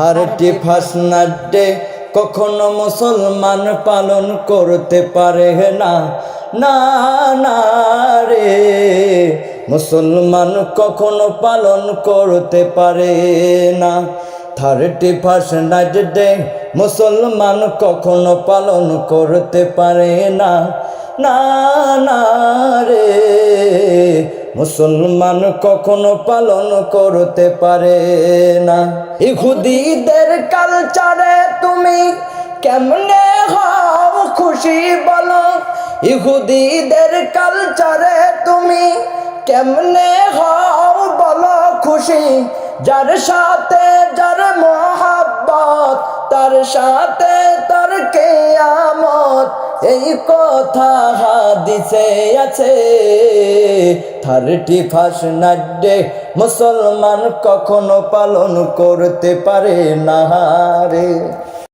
হারটি ফাসনাড্ডে কখনো মুসলমান পালন করতে পারে না। না রে, মুসলমান কখনো পালন করতে পারে না। থার্টি ফার্স্ট নাইট ডে মুসলমান কখনো পালন করতে পারে না না রে মুসলমান কখনো পালন করতে পারে না। ইহুদিদের কালচারে তুমি কেমনে হও খুশি বলো? ইহুদিদের কালচারে তুমি কেমনে হও বলো খুশি? যার সাথে যার মহাব্বত, তার সাথে তার কেয়ামত এই কথা হাদিসে আছে থার্টি ফার্স্ট নাড্ডে মুসলমান কখনো পালন করতে পারে না রে।